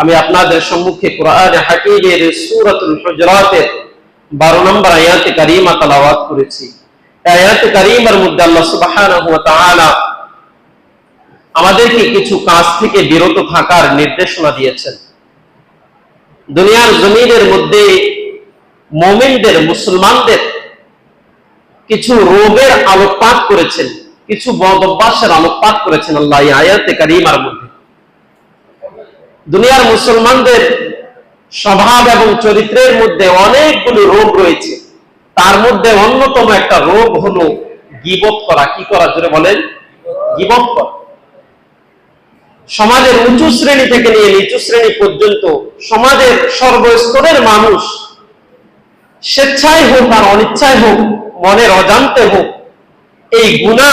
আমি আপনাদের সম্মুখে কোরআন হাকিমের সূরাতুল হুজরাতের 12 নম্বর আয়াতে কারিমা তেলাওয়াত করেছি। আয়াতে কারিমার মধ্যে আল্লাহ সুবহানাহু ওয়া তাআলা আমাদেরকে কিছু কাজ থেকে বিরত থাকার নির্দেশনা দিয়েছেন। দুনিয়ার জমিনের মধ্যে মোমিনদের, মুসলমানদের কিছু রোগের আলোকপাত করেছেন, কিছু বদ অভ্যাসের আলোকপাত করেছেন আল্লাহ আয়াতে কারিমার মধ্যে। দুনিয়ার মুসলমানদের স্বভাব এবং চরিত্রের মধ্যে অনেকগুলো রোগ রয়েছে। তার মধ্যে অন্যতম একটা রোগ হলো গিবত করা। কি করা? জোরে বলেন। গিবত করা। সমাজের উঁচু শ্রেণি থেকে নিয়ে নিচু শ্রেণি পর্যন্ত সমাজের সর্বস্তরের মানুষ স্বেচ্ছায় হোক আর অনিচ্ছায় হোক, মনের অজান্তে হোক, এই গুণা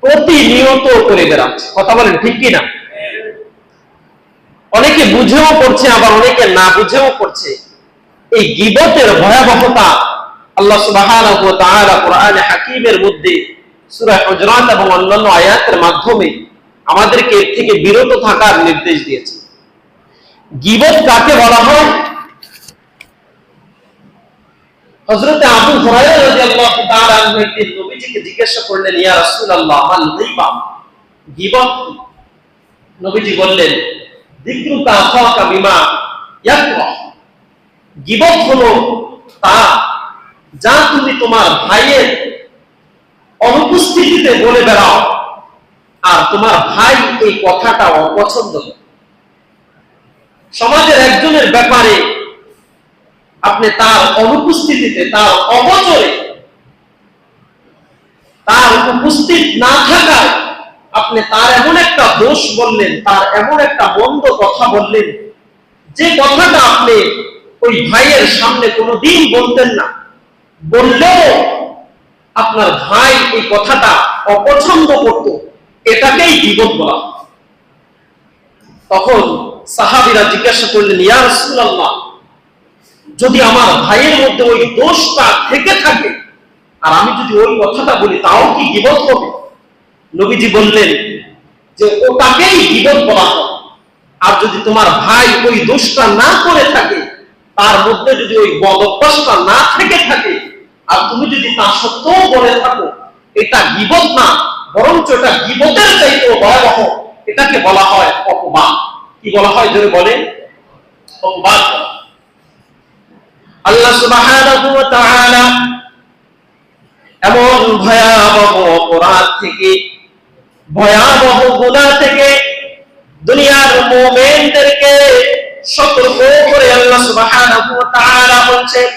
প্রতিনিয়ত করে বেড়াচ্ছে। কথা বলেন ঠিক কিনা? অনেকে বুঝেও করছে আবার অনেকে না বুঝেও করছে এই গিবতের ভয়াবহতা আল্লাহ সুবহানাহু মধ্যে এবং অন্যান্য আয়াতের মাধ্যমে আমাদেরকে এর থেকে বিরত থাকার নির্দেশ দিয়েছে। গিবত কাকে বলা হয়? হযরত আবু হুরায়রা রাদিয়াল্লাহু তাআলা আনহু একদিন নবীজিকে জিজ্ঞাসা করলেন, ইয়া রাসূলুল্লাহ মাল গীবা? গীবত? নবীজি বললেন যিকরুকা আখাকা বিমা গীবত হলো তা, যা তুমি তোমার ভাইয়ের অনুপস্থিতিতে বলে বেড়াও, আর তোমার ভাই এই কথাটা অপছন্দ। সমাজের একজনের ব্যাপারে আপনি তার অনুপস্থিতিতে, তার অবচরে তার উপস্থিত না থাকায় আপনি তার এমন একটা দোষ বললেন, তার এমন একটা মন্দ কথা বললেন, যে কথাটা আপনি ওই ভাইয়ের সামনে কোনোদিন বলতেন না। বললেও আপনার ভাই এই কথাটা অপছন্দ করত, এটাকেই বিপদ বলা। তখন সাহাবিরা জিজ্ঞাসা করলেন, ইয়া রাসূলুল্লাহ, যদি আমার ভাইয়ের মধ্যে ওই দোষটা থেকে থাকে, আর আমি যদি ওই কথাটা বলি, তাও কি বিপদ হবে? নবীজি বললেন যে, ওটাকেই বিপদ বলা হয়। আর যদি তোমার ভাই ওই দোষটা না করে থাকে, তার মধ্যে যদি ওই বদ অভ্যাসটা না থেকে থাকে, আর তুমি যদি তা সত্ত্বেও বলে থাকো, এটা গিবত না, বরঞ্চ এটা গিবতের চাইতেও ভয়াবহ। এটাকে বলা হয় অপবাদ। কি বলা হয়? জোরে বলে অপবাদ আল্লাহ সুবহানাহু ওয়া তাআলা এমন ভয়াবহ অপরাধ থেকে ভয়াবহ গুনাহ থেকে দুনিয়ার মুমিনদেরকে সতর্ক করে আল্লাহ সুবহানাহু ওয়া তাআলা বলছেন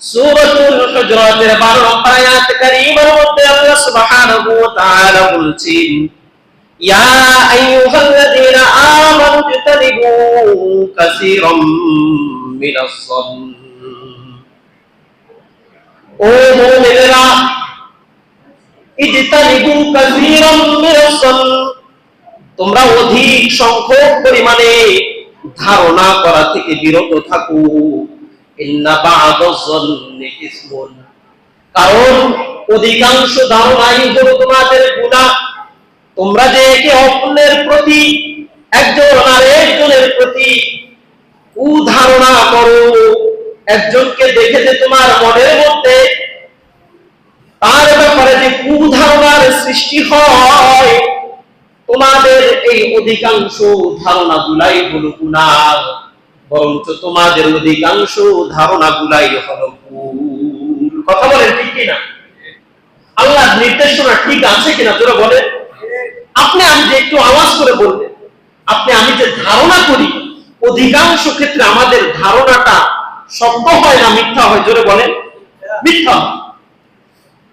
সূরাতুল হুজরাতের 12 আয়াত কারীমার মধ্যে আল্লাহ সুবহানাহু ওয়া তাআলা বলছেন, ইয়া আইয়ুহাল্লাযীনা আমানু ইজতানিবু কাসীরাম মিনাস সান্ন ও মুমিনেরা ইজতানিবু কাসীরাম মিনাস সান্ন তোমরা অধিক সংখ্যক পরিমাণে ধারণা করা থেকে বিরত থাকো। কারণ অধিকাংশ ধারণাই হলো তোমাদের গুনাহ। তোমরা যে একে অপরের প্রতি, একজন আর একজনের প্রতি কুধারণা করো। একজনকে দেখে যে তোমার মনের মধ্যে তার ব্যাপারে যে কুধারণার সৃষ্টি হয়, তোমাদের এই অধিকাংশ ধারণা গুলাই হলো গুনাহ বরঞ্চ তোমাদের অধিকাংশ ধারণা গুলাই হলো কথা বলেন ঠিক কিনা? আল্লাহ নির্দেশনা ঠিক আছে কিনা তোরা বলেন? আপনি আমি যে একটু আওয়াজ করে বলবেন আপনি আমি যে ধারণা করি, অধিকাংশ ক্ষেত্রে আমাদের ধারণাটা সত্য হয় না মিথ্যা হয়, জোরে বলেন। মিথ্যা হয়।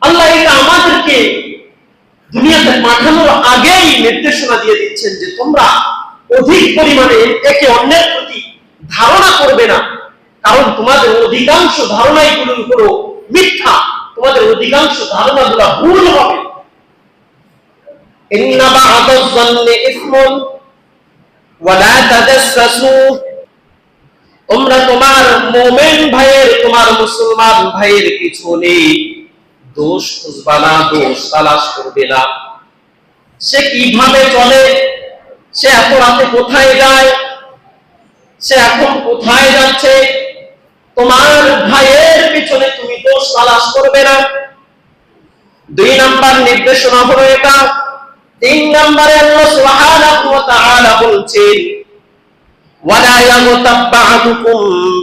আল্লাহ এটা আমাদেরকে দুনিয়াতে পাঠানোর আগেই নির্দেশনা দিয়ে দিচ্ছেন যে তোমরা অধিক পরিমাণে একে অন্যের প্রতি ধারণা করবে না। কারণ তোমাদের অধিকাংশ ধারণাই গুলো হলো মিথ্যা। তোমাদের অধিকাংশ ধারণা গুলা ভুল হবে। তোমার মোমেন ভাইয়ের, তোমার মুসলমান ভাইয়ের কিছু নেই। দোষ খুঁজবা না, দোষ তালাশ করবে না। সে কীভাবে চলে? সে এত রাতে কোথায় যায়? সে এখন কোথায় যাচ্ছে? তোমার ভাইয়ের পিছনে তুমি দোষ তালাশ করবে না। দুই নাম্বার নির্দেশনা হলো এটা। তিন নাম্বারে আল্লাহ সুবহানাহু ওয়া তাআলা বলছেন, ওয়ালা ইয়াগতাব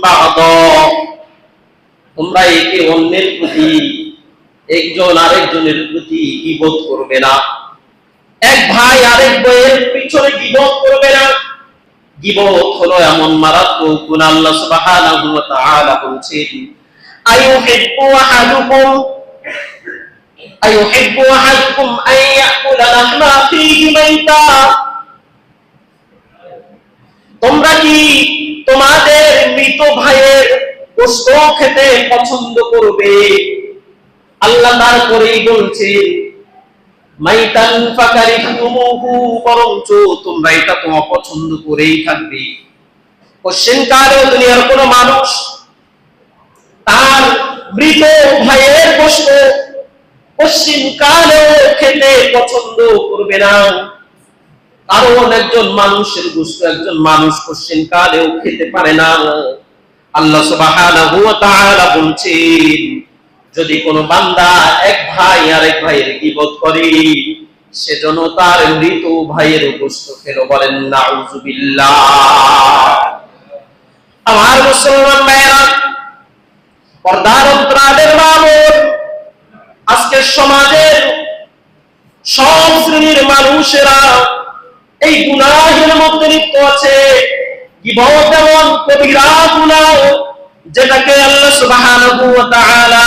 বা'দা। তোমরা একে অন্যের প্রতি একজন আরেকজনের প্রতি বিপদ করবে না। এক ভাই আরেক বইয়ের পিছনে বিপদ করবে না। গিবত হলো এমন মারাত্মক গুণ আল্লাহ বলছেন মাইতা। তোমরা কি তোমাদের মৃত ভাইয়ের গোশত খেতে পছন্দ করবে? আল্লাহ তারপরেই গোশত খেতে পছন্দ করবে না? কারণ একজন মানুষের গোস্ত, একজন মানুষ পশ্চিম কালেও খেতে পারে না। আল্লাহ বলছেন যদি কোনো বান্দা এক ভাই আরেক ভাইয়ের গীবত করে, সেজন্য তার মৃত ভাইয়ের গোস্ত খেলো বলেন নাউজুবিল্লাহ আমার মুসলমান ভাইয়েরা, পর্দার অন্তরালের মামুন আজকে সমাজের সব শ্রেণির মানুষেরা এই গুনাহের মধ্যে লিপ্ত আছে। গীবত এমন কবিরা গুনাহ, যেটাকে আল্লাহ তাআলা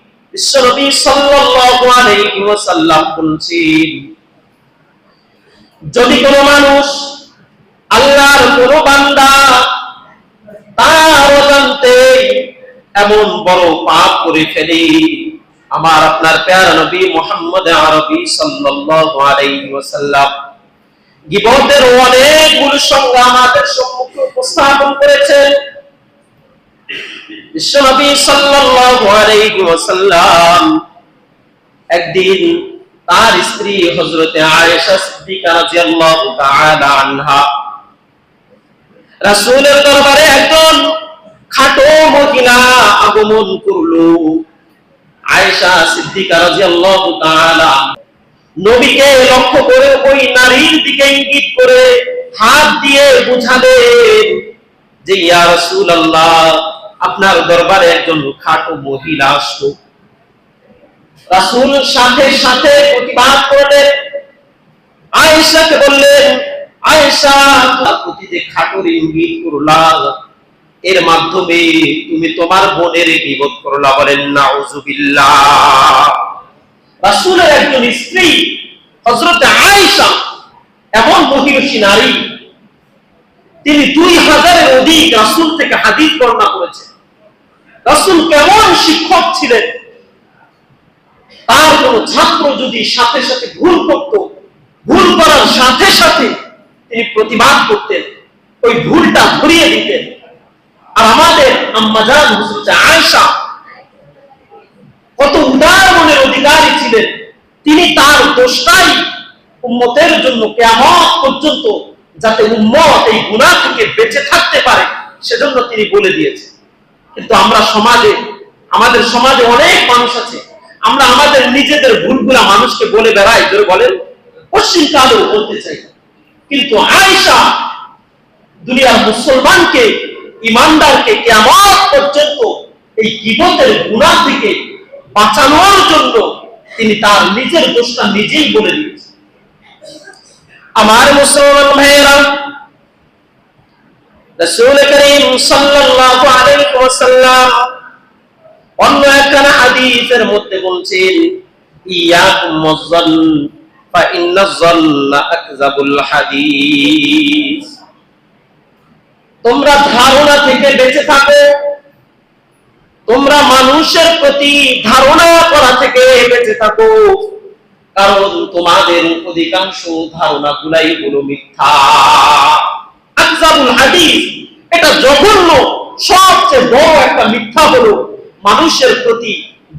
বিশ্বনবী সাল্লাল্লাহু আলাইহি ওয়াসাল্লাম বলছেন, যদি কোনো মানুষ আল্লাহর কোনো বান্দা তার অজান্তে এমন বড় পাপ করে ফেলে, আমার আপনার প্যারা নবী মোহাম্মদ আরবি সাল্লাল্লাহু আলাইহি ওয়াসাল্লাম গিবতের অনেকগুলো সংজ্ঞা আমাদের সম্মুখে উপস্থাপন করেছেন। একদিন তার স্ত্রী আয়েশা সিদ্দিকা রাদিয়াল্লাহু তাআলা আনহা রাসূলের দরবারে একজন খাটো আগমন করল। আয়েশা সিদ্দিকা রাদিয়াল্লাহু তাআলা নবীকে লক্ষ্য করে ওই নারীর দিকে ইঙ্গিত করে হাত দিয়ে বুঝালেন যে, ইয়া রাসূলুল্লাহ আপনার দরবারে একজন খাটো মহিলা আসলো। রাসূল সাথে সাথে প্রতিবাদ করলেন। আয়েশাকে বললেন, আয়েশা প্রতি যে খাটোর ইঙ্গিত করলা, এর মাধ্যমে তুমি তোমার বোনের বিপদ করলা বলেন নাউজুবিল্লাহ রাসূলের একজন স্ত্রী, হযরত আয়েশা, এমন মহিষী নারী, তিনি দুই হাজারের অধিক রাসূল থেকে হাদিস বর্ণনা করেছেন। রাসূল কেমন শিক্ষক ছিলেন? তার কোন ছাত্র যদি সাথে সাথে ভুল করত, ভুল করার সাথে সাথে তিনি প্রতিবাদ করতেন, ওই ভুলটা ধরিয়ে দিতেন। আর আমাদের আম্মাজান হযরত আয়েশা কত উদার মনের অধিকারী ছিলেন। তিনি তার দোষটাই উম্মতের জন্য কেমন পর্যন্ত যাতে উম্মত এই গুনাহ থেকে বেঁচে থাকতে পারে, সেজন্য তিনি বলে দিয়েছেন। কিন্তু আমরা সমাজে, আমাদের সমাজে অনেক মানুষ আছে। আমরা আমাদের নিজেদের ভুলগুলা মানুষকে বলে বেড়াই। ধরে বলেন, পশ্চিম কালেও বলতে চাই। কিন্তু আয়েশা দুনিয়ার মুসলমানকে, ইমানদারকে কেমন পর্যন্ত এই গিবতের গুণা থেকে বাঁচানোর জন্য তিনি তার নিজের দোষটা নিজেই বলে দিয়েছেন। আমার মুসলমান ভাইয়েরা রাসূল করিম সাল্লাল্লাহু আলাইহি ওয়াসাল্লাম অন্য একখানা হাদিসের মধ্যে বলছেন ইয়াকুম ফা আকযাবুল হাদিস। তোমরা ধারণা থেকে বেঁচে থাকো। তোমরা মানুষের প্রতি ধারণা করা থেকে বেঁচে থাকো। কারণ তোমাদের অধিকাংশ ধারণা গুলাই হলো মিথ্যা। আকজাবুল হাদিস। এটা জঘন্য, সবচেয়ে বড় একটা মিথ্যা হলো মানুষের প্রতি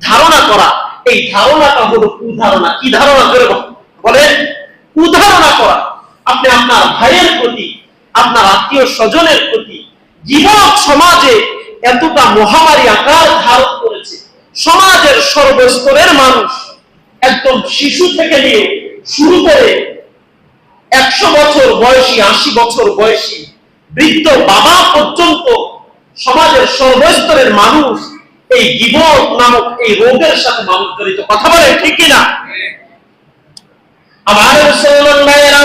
ধারণা করা। এই ধারণাটা হলো কুধারণা কি ধারণা করে বলেন কুধারণা করা। আপনি আপনার ভাইয়ের প্রতি, আপনার আত্মীয় স্বজনের প্রতি জীবন সমাজে এতটা মহামারী আকার ধারণ করেছে। সমাজের সর্বস্তরের মানুষ একদম শিশু থেকে নিয়ে শুরু করে একশো বছর বয়সী, আশি বছর বয়সী বৃদ্ধ বাবা পর্যন্ত সমাজের সর্বস্তরের মানুষ এই গিবত নামক এই রোগের সাথে মানুষ জড়িত কথা বলে, ঠিক কিনা? ভাইয়েরা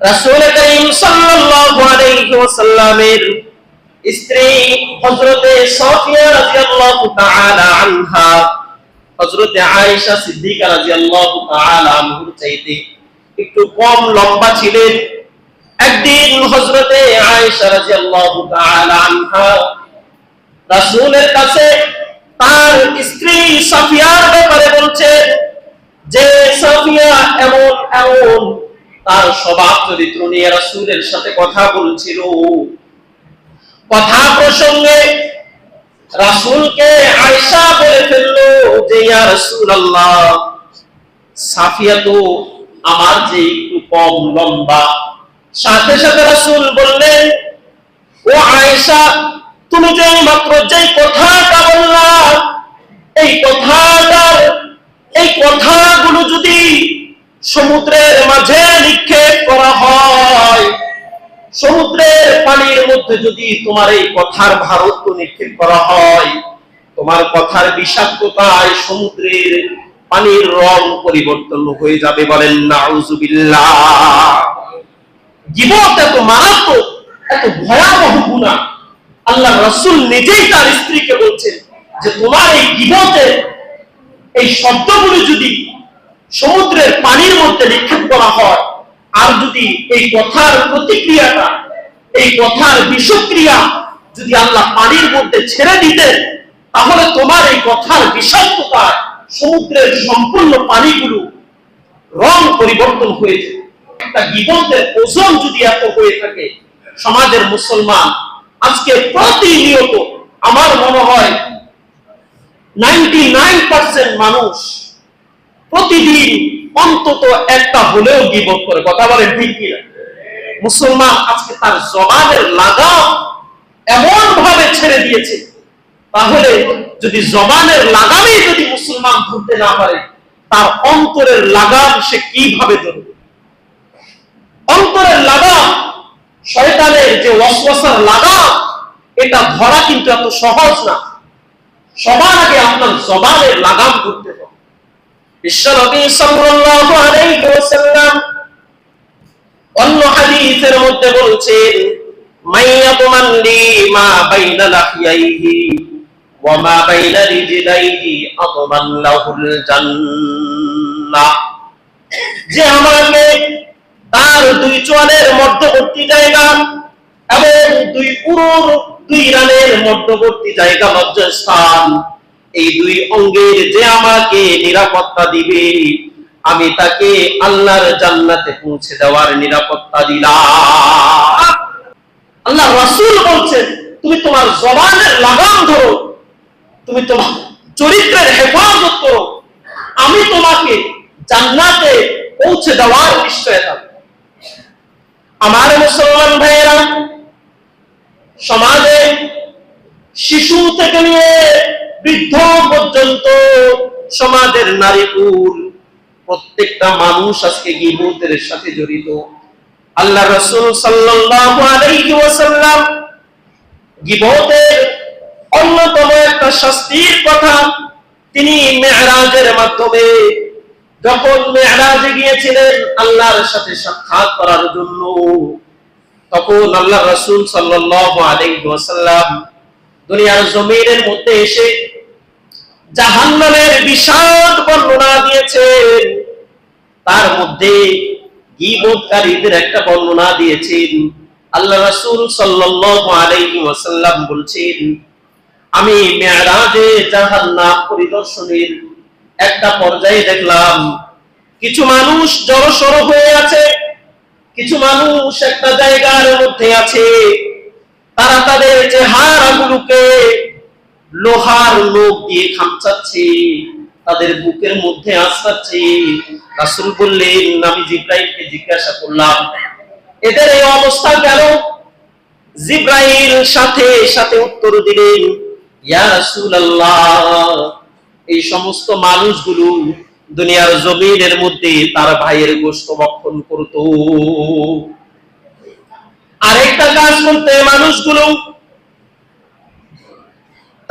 রাসূল করিম সাল্লাল্লাহু আলাইহি ওয়াসাল্লামের স্ত্রী হযরতে সাফিয়া রাদিয়াল্লাহু তাআলা আনহা হযরতে আয়েশা সিদ্দিকা রাদিয়াল্লাহু তাআলা আনহুর চাইতে একটু কম লম্বা ছিলেন। একদিন হযরতে আয়েশা রাদিয়াল্লাহু তাআলা আনহা রাসূলের কাছে তার স্ত্রী সাফিয়ার ব্যাপারে বলছেন যে, সাফিয়া, এমন এমন তার স্বভাব চরিত্র নিয়ে রাসূলের সাথে কথা বলছিল। কথা প্রসঙ্গে রাসূলকে আয়েশা বলে ফেলল যে, ইয়া রাসূলুল্লাহ, সাফিয়া তো আমার যে একটু কম লম্বা। সাথে সাথে রাসূল বললেন, ও আয়েশা, তুমি যে মাত্র যে কথাটা বললা, এই কথাটার, এই কথাগুলো যদি সমুদ্রের মাঝে নিক্ষেপ করা হয় সমুদ্রের পানির মধ্যে যদি তোমার এই কথার ভারত নিক্ষেপ করা হয়, তোমার কথার বিষাক্ততায় সমুদ্রের পানির রং পরিবর্তন হয়ে যাবে বলেন, নাউজুবিল্লাহ। জীবত এত মারাত্মক, এত ভয়াবহ গুণা। আল্লাহ রসুল নিজেই তার স্ত্রীকে বলছেন যে, তোমার এই জীবতের এই শব্দগুলো যদি সমুদ্রের পানির মধ্যে নিক্ষেপ করা হয় আর যদি এই কথার প্রতিক্রিয়াটা, এই কথার বিষক্রিয়া যদি আল্লাহ পানির মধ্যে ছেড়ে দিতেন, তাহলে তোমার এই কথার বিষাক্ততা সমুদ্রের সম্পূর্ণ পানিগুলো রং পরিবর্তন হয়ে একটা গিবন্তের ওজন যদি এত হয়ে থাকে, সমাজের মুসলমান, আজকে প্রতিনিয়ত আমার মনে হয় নাইনটি মানুষ প্রতিদিন অন্তত একটা হলেও গিবত করে। কথা বলেন ঠিক কিনা? মুসলমান আজকে তার জবানের লাগাম এমন ভাবে ছেড়ে দিয়েছে, তাহলে যদি জবানের লাগামই যদি মুসলমান ধরতে না পারে, তার অন্তরের লাগাম সে কীভাবে ধরবে? অন্তরের লাগাম, শয়তানের যে ওয়াসওয়াসার লাগাম, এটা ধরা কিন্তু এত সহজ না। সবার আগে আপনার জবানের লাগাম ধরতে হবে। বিশ্বনবী সাল্লাল্লাহু আলাইহি যে আমাকে তার দুই চোয়ালের মধ্যবর্তী জায়গা এবং দুই পুরুর দুই রানের মধ্যবর্তী জায়গা লজ্জাস্থান এই দুই অঙ্গের যে আমাকে নিরাপত্তা দিবে, আমি তাকে আল্লাহর জান্নাতে পৌঁছে দেওয়ার নিরাপত্তা দিলাম। আল্লাহ রাসূল বলছেন, তুমি তোমার জবানের লাগাম ধরো, তুমি তোমার চরিত্রের হেফাজত করো। আমি তোমাকে জান্নাতে পৌঁছে দেওয়ার নিশ্চয়তা আমার মুসলমান ভাইয়েরা, সমাজে শিশু থেকে নিয়ে বৃদ্ধ পর্যন্ত সমাজের নারী পুরুষ প্রত্যেকটা মানুষ আজকে গিবতের সাথে জড়িত। আল্লাহ রসুল সাল্লাল্লাহু আলাইহি ওয়াসাল্লাম গিবতের অন্যতম একটা শাস্তির কথা তিনি মেহরাজের মাধ্যমে যখন মেহরাজে গিয়েছিলেন আল্লাহর সাথে সাক্ষাৎ করার জন্য, তখন আল্লাহ রসুল সাল্লাল্লাহু আলাইহি ওয়াসাল্লাম দুনিয়ার জমিনের মধ্যে এসে জাহান্নামের বিষাদ বর্ণনা দিয়েছেন তার মধ্যে গীবতকারীদের একটা বর্ণনা দিয়েছেন। আল্লাহ রাসূল সাল্লাল্লাহু আলাইহি ওয়াসাল্লাম বলছেন, আমি মেরাজে জাহান্নাম পরিদর্শনের একটা পর্যায়ে দেখলাম। কিছু মানুষ জড়সড় হয়ে আছে, কিছু মানুষ একটা জায়গার মধ্যে আছে। তারা তাদের চেহারাগুলোকে লোহার লোক দিয়ে খামচাচ্ছে, তাদের বুকের মধ্যে আশ্রাচ্ছে রাসূল বললেন, আমি জিব্রাইলকে জিজ্ঞাসা করলাম, এদের এই অবস্থা কেন? জিব্রাইল সাথে সাথে উত্তর দিলেন, ইয়া রাসূলুল্লাহ, এই সমস্ত মানুষগুলো দুনিয়ার জমিনের মধ্যে তার ভাইয়ের গোশত ভক্ষণ করত। আরেকটা কাজ করতে, মানুষগুলো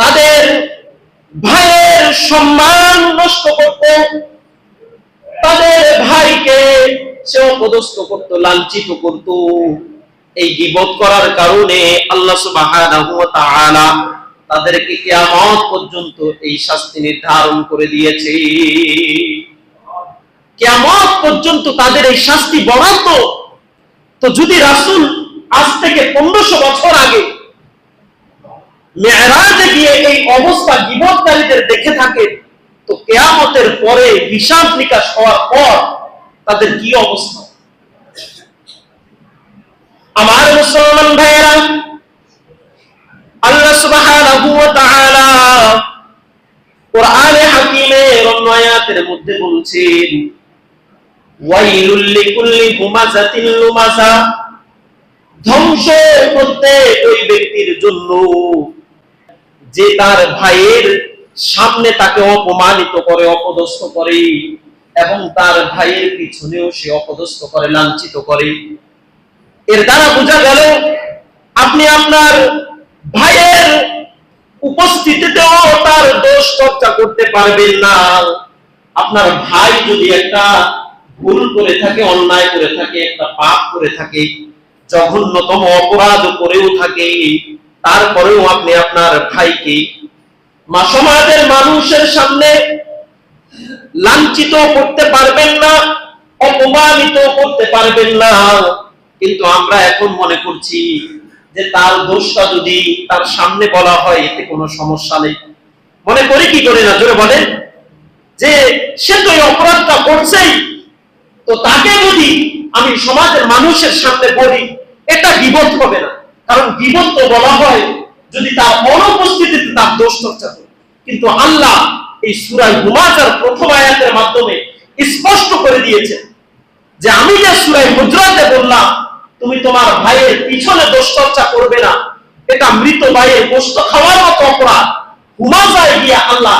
তাদের ভাইয়ের সম্মান নষ্ট করত, তাদের ভাইকে সে অপদস্থ করত, লাঞ্ছিত করত। এই গিবত করার কারণে আল্লাহ সুবহানাহু তাদেরকে কিয়ামত পর্যন্ত এই শাস্তি নির্ধারণ করে দিয়েছে। কিয়ামত পর্যন্ত তাদের এই শাস্তি বরাদ্দ। তো যদি রাসূল আজ থেকে পনেরোশো বছর আগে মেয়েরাজে গিয়ে এই অবস্থা গিবতকারীদের দেখে থাকে, তো কেয়ামতের পরে হিসাব নিকাশ হওয়ার পর তাদের কি অবস্থা? আমার মুসলমান ভাইয়েরা, আল্লাহ সুবহানাহু ওয়া তাআলা কোরআনে হাকিমের অন্য আয়াতের মধ্যে বলছেন, ওয়াইলুল লিকুল্লি হুমাযাতিন লুমাযা ধ্বংস করতে ওই ব্যক্তির জন্য যে তার ভাইয়ের সামনে তাকে অপমানিত করে, অপদস্থ করে এবং তার ভাইয়ের পিছনেও সে অপদস্থ করে, লাঞ্ছিত করে। এর দ্বারা বোঝা গেল, আপনি আপনার ভাইয়ের উপস্থিতিতেও তার দোষ চর্চা করতে পারবেন না। আপনার ভাই যদি একটা ভুল করে থাকে, অন্যায় করে থাকে, একটা পাপ করে থাকে, জঘন্যতম অপরাধ করেও থাকে তারপরেও আপনি আপনার ভাইকে মা সমাজের মানুষের সামনে লাঞ্ছিত করতে পারবেন না, অপমানিত করতে পারবেন না। কিন্তু আমরা এখন মনে করছি যে তার দোষটা যদি তার সামনে বলা হয়, এতে কোনো সমস্যা নেই। মনে করি কি করে না, জোরে বলেন। যে সে তো অপরাধটা করছেই। তো তাকে যদি আমি সমাজের মানুষের সামনে বলি, এটা বিপদ হবে না। কারণ বিপদ তো বলা হয় যদি তার অনুপস্থিতিতে তার দোষ চর্চা করে কিন্তু আল্লাহ এই সুরাই হুমাচার প্রথম আয়াতের মাধ্যমে স্পষ্ট করে দিয়েছে যে আমি যে সুরাই হুজরাতে বললাম, তুমি তোমার ভাইয়ের পিছনে দোষ চর্চা করবে না। এটা মৃত ভাইয়ের গোস্ত খাওয়ার মতো অপরাধ। হুমাজায় গিয়ে আল্লাহ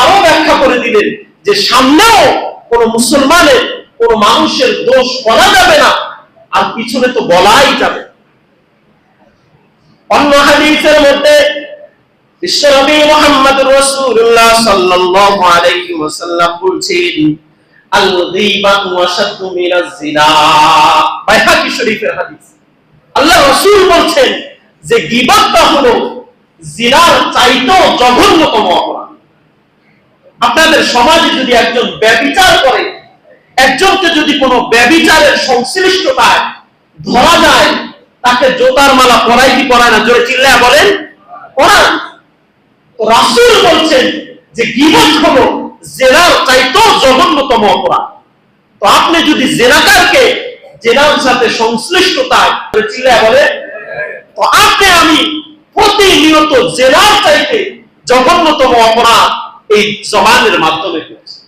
আরও ব্যাখ্যা করে দিলেন যে সামনেও কোন মুসলমানের, কোন মানুষের দোষ বলা যাবে না। আর পিছনে তো বলাই যাবে অন্য হাদিসের মধ্যে আল্লাহ বলছেন যে হলো জঘন্যতম আপনাদের সমাজে যদি একজন ব্যভিচার করে, একজনকে যদি কোনো ব্যভিচারের সংশ্লিষ্টতায় ধরা যায় তাকে জোতার মালা পরাই কি পরায় না? জোরে চিল্লায় বলেন, পরান। রাসূল বলছেন যে গীবত হলো জেনার চাইতেও জঘন্যতম অপরাধ। তো আপনি যদি জেনাকারকে জেনার সাথে সংশ্লিষ্টতায় চিল্লায় বলে তো আপনি আমি প্রতিনিয়ত জেনার চাইতে জঘন্যতম অপরাধ এই জবানের মাধ্যমে করছি।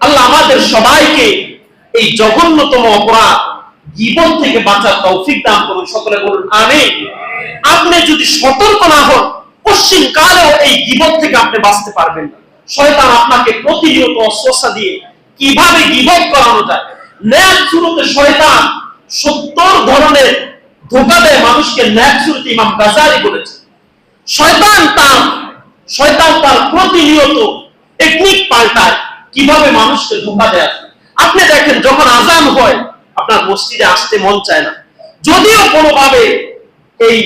আল্লাহ আমাদের সবাইকে এই জঘন্যতম অপরাধ জীবন থেকে বাঁচার তৌফিক দান করুন, সকলে বলুন আমি আপনি যদি সতর্ক না হন পশ্চিম কালেও এই জীবন থেকে আপনি বাঁচতে পারবেন না। শয়তান আপনাকে প্রতিনিয়ত অস্বস্থা দিয়ে কীভাবে গিবত করানো যায়? ন্যাক শুরুতে শয়তান সত্তর ধরনের ধোকা দেয় মানুষকে, ন্যাক শুরুতে ইমাম গাজারি বলেছে। শয়তান তার শয়তান তার প্রতিনিয়ত টেকনিক পাল্টায়, কীভাবে মানুষকে ধোকা দেয়। আপনি দেখেন, যখন আজান হয় আপনার মসজিদে আসতে মন চায় না। যদিও কোনোভাবে এই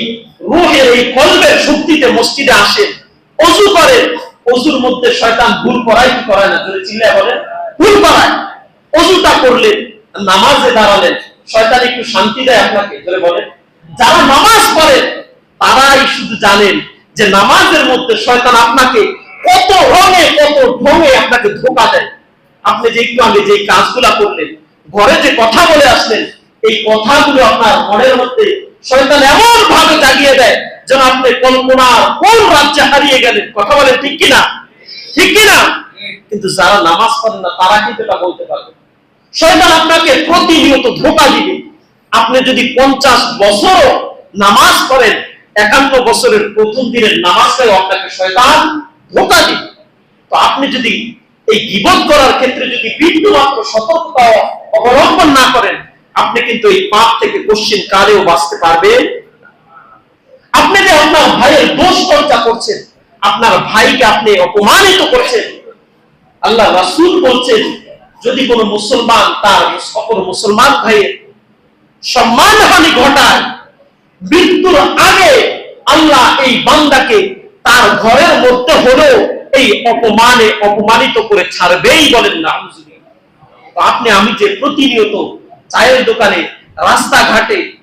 রুহের, এই কলবের শক্তিতে মসজিদে আসেন অজু করে, অজুর মধ্যে শয়তান ভুল করায় কি করায় না? যদি চিল্লায় বলেন, ভুল করায়। অজুটা করলেন নামাজে দাঁড়ালেন, শয়তান একটু শান্তি দেয় আপনাকে ধরে বলেন। যারা নামাজ পড়েন তারাই শুধু জানেন যে নামাজের মধ্যে শয়তান আপনাকে কত রঙে, কত ঢঙে আপনাকে ধোকা দেয়। আপনি যে একটু আগে যে কাজগুলা করলেন ঘরে যে কথা বলে আসলেন, এই কথাগুলো আপনার মনের মধ্যে শয়তান এমন ভাবে জাগিয়ে দেয় যেন আপনি কল্পনার কোন রাজ্যে হারিয়ে গেলেন। কথা বলেন ঠিক কিনা? ঠিক কিনা? কিন্তু যারা নামাজ পড়েন না, তারা কিন্তু এটা বলতে পারবে শয়তান আপনাকে প্রতিনিয়ত ধোকা দিবে। আপনি যদি পঞ্চাশ বছর নামাজ পড়েন, একান্ন বছরের প্রথম দিনের নামাজটাও আপনাকে শয়তান ধোকা দিবে। তো আপনি যদি এই গিবত করার ক্ষেত্রে যদি বিন্দু মাত্র সতর্কতা অবলম্বন না করেন, আপনি কিন্তু এই পাপ থেকে কোশ্চিন কালেও বাঁচতে পারবেন। আপনি যে আপনার ভাইয়ের দোষ চর্চা করছেন, আপনার ভাইকে আপনি অপমানিত করছেন। আল্লাহ রাসূল বলছেন, যদি কোনো মুসলমান তার অপর মুসলমান ভাইয়ের সম্মানহানি ঘটায়, মৃত্যুর আগে আল্লাহ এই বান্দাকে তার ঘরের মধ্যে হলেও এই অপমানে অপমানিত করে ছাড়বেই বলেন না। আপনি, আমি যে প্রতিনিয়ত চায়ের দোকানে, রাস্তাঘাটে,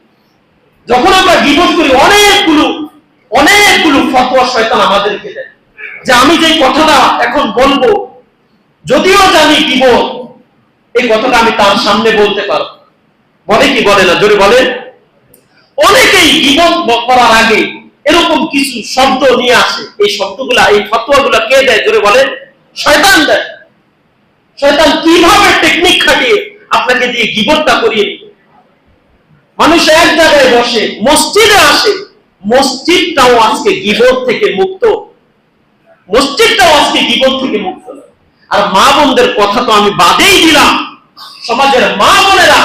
যখন আমরা গিবত করি, অনেকগুলো অনেকগুলো ফতোয়া শয়তান আমাদেরকে দেয়। যে আমি যে কথাটা এখন বলব, যদিও জানি গিবত, এই কথাটা আমি তার সামনে বলতে পারব। বলে কি বলে না? জোরে বলে। অনেকেই গিবত করার আগে এরকম কিছু শব্দ নিয়ে আসে। এই শব্দগুলা, এই ফতোয়াগুলা কে দেয়? জোরে বলেন শয়তান দেয়। শয়তান কীভাবে টেকনিক খাটিয়ে আপনাকে দিয়ে গিবতটা করিয়ে দিবে? মানুষ এক জায়গায় বসে, মসজিদে আসে, মসজিদটাও আজকে গিবত থেকে মুক্ত। মসজিদটাও আজকে গিবত থেকে মুক্ত। আর মা বোনদের কথা তো আমি বাদেই দিলাম। সমাজের মা বোনেরা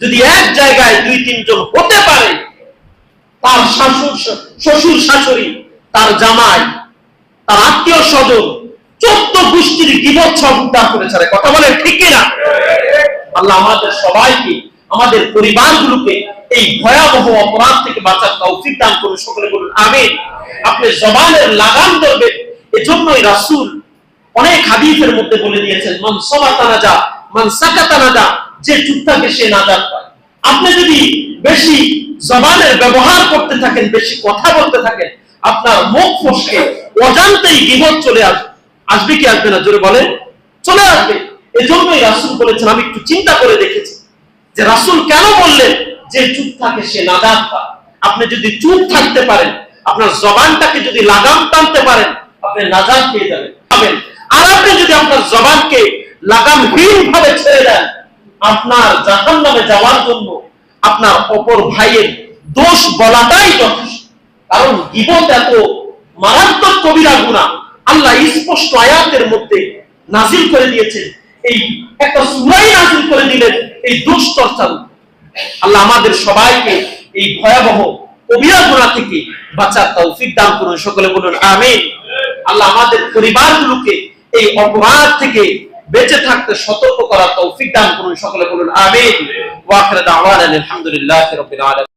যদি এক জায়গায় দুই, তিনজন হতে পারে, তার শাশুর শ্বশুর শাশুড়ি, তার জামাই, তার আত্মীয় স্বজন চোদ্দ গোষ্ঠীর সব উদ্ধার করে ছাড়ে কথা বলে ঠিক না আল্লাহ আমাদের সবাইকে, আমাদের পরিবারগুলোকে এই ভয়াবহ অপরাধ থেকে বাঁচার দান সকলে বলুন আপনি জবানের লাগাম ধরবেন। এজন্যই অনেক মধ্যে বলে দিয়েছেন, মান যা মান যা যে চুপ থাকে সে আপনি যদি বেশি জবানের ব্যবহার করতে থাকেন, বেশি কথা বলতে থাকেন, আপনার মুখ ফসকে, অজান্তেই বিপদ চলে আসবে। আসবে কি আসবে না? জোরে বলে চলে আসবে। এজন্যই রাসূল বলেছেন, আমি একটু চিন্তা করে দেখেছি যে রাসূল কেন বললেন যে চুপ থাকে সে নাজাত পায় আপনি যদি চুপ থাকতে পারেন, আপনার জবানটাকে যদি লাগাম টানতে পারেন, আপনি নাজাত পেয়ে যাবেন। আর আপনি যদি আপনার জবানকে লাগামহীন ভাবে ছেড়ে দেন, আপনার জাহান নামে যাওয়ার জন্য আপনার অপর ভাইয়ের দোষ বলাটাই যথেষ্ট। কারণ গিবত এত মারাত্মক কবিরা গুণা আল্লাহ স্পষ্ট আয়াতের মধ্যে নাজিল করে দিয়েছেন। এই একটা সুরাই নাজিল করে দিলেন এই দোষ চর্চার আল্লাহ আমাদের সবাইকে এই ভয়াবহ কবিরা গুণা থেকে বাঁচার তৌফিক দান করুন। সকলে বলুন, আমিন। আল্লাহ আমাদের পরিবারগুলোকে এই অপরাধ থেকে বেঁচে থাকতে সতর্ক করার তৌফিক দান করুন। সকলে বলুন, আমিন। ওয়া আখির দাওয়ানা আলহামদুলিল্লাহি রাব্বিল